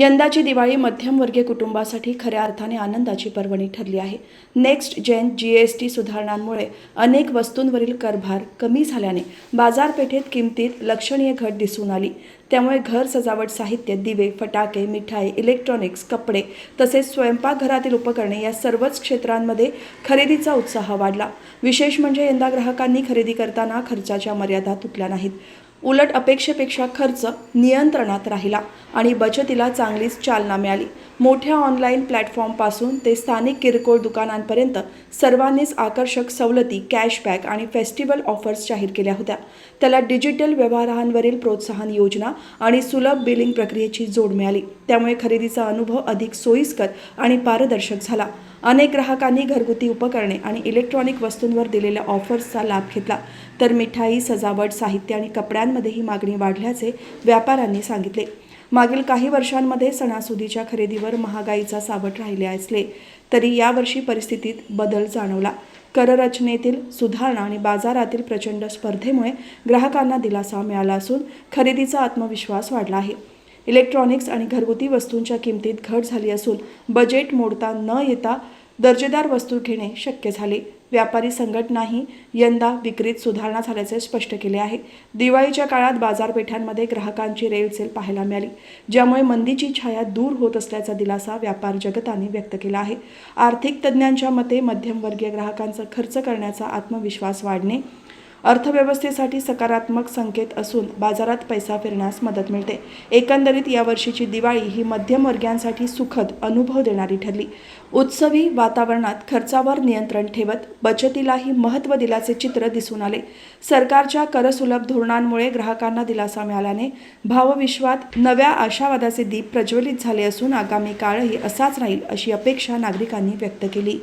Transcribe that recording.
यंदाची दिवाळी मध्यमवर्गीय कुटुंबासाठी खऱ्या अर्थाने आनंदाची पर्वणी ठरली आहे. Next gen G S T सुधारणांमुळे अनेक वस्तूंवरील करभार कमी झाल्याने बाजारपेठेत किमतीत लक्षणीय घट दिसून आली. त्यामुळे घर सजावट साहित्य दिवे फटाके मिठाई इलेक्ट्रॉनिक्स कपडे तसेच स्वयंपाकघरातील उपकरणे या सर्वच क्षेत्रांमध्ये खरेदीचा उत्साह वाढला. विशेष म्हणजे यंदा ग्राहकांनी खरेदी करताना खर्चाच्या मर्यादा तुटल्या नाहीत. उलट अपेक्षेपेक्षा खर्च नियंत्रणात राहिला आणि बचतीला चांगलीच चालना मिळाली. मोठ्या ऑनलाईन प्लॅटफॉर्मपासून ते स्थानिक किरकोळ दुकानांपर्यंत सर्वांनीच आकर्षक सवलती कॅशबॅक आणि फेस्टिवल ऑफर्स जाहीर केल्या होत्या. त्याला डिजिटल व्यवहारांवरील प्रोत्साहन योजना आणि सुलभ बिलिंग प्रक्रियेची जोड मिळाली. त्यामुळे खरेदीचा अनुभव अधिक सोयीस्कर आणि पारदर्शक झाला. अनेक ग्राहकांनी घरगुती उपकरणे आणि इलेक्ट्रॉनिक वस्तूंवर दिलेल्या ऑफर्सचा लाभ घेतला. तर मिठाई सजावट साहित्य आणि कपड्यांमध्येही मागणी वाढल्याचे व्यापाऱ्यांनी सांगितले. मागील काही वर्षांमध्ये सणासुदीच्या खरेदीवर महागाईचा सावट राहिले असले तरी यावर्षी परिस्थितीत बदल जाणवला. कररचनेतील सुधारणा आणि बाजारातील प्रचंड स्पर्धेमुळे ग्राहकांना दिलासा मिळाला असून खरेदीचा आत्मविश्वास वाढला आहे. इलेक्ट्रॉनिक्स आणि घरगुती वस्तूंच्या किमतीत घट झाली असून बजेट मोडता न येता दर्जेदार वस्तू घेणे शक्य झाले. व्यापारी संघटनाही यंदा विक्रीत सुधारणा झाल्याचे स्पष्ट केले आहे. दिवाळीच्या काळात बाजारपेठांमध्ये ग्राहकांची रेलसेल पाहायला मिळाली ज्यामुळे मंदीची छाया दूर होत असल्याचा दिलासा व्यापार जगताने व्यक्त केला आहे. आर्थिक तज्ज्ञांच्या मते मध्यमवर्गीय ग्राहकांचा खर्च करण्याचा आत्मविश्वास वाढणे अर्थव्यवस्थेसाठी सकारात्मक संकेत असून बाजारात पैसा फिरण्यास मदत मिळते. एकंदरीत यावर्षीची दिवाळी ही मध्यमवर्गीयांसाठी सुखद अनुभव देणारी ठरली. उत्सवी वातावरणात खर्चावर नियंत्रण ठेवत बचतीलाही महत्त्व दिल्याचे चित्र दिसून आले. सरकारच्या करसुलभ धोरणांमुळे ग्राहकांना दिलासा मिळाल्याने भावविश्वात नव्या आशावादाचे दीप प्रज्वलित झाले असून आगामी काळही असाच राहील अशी अपेक्षा नागरिकांनी व्यक्त केली.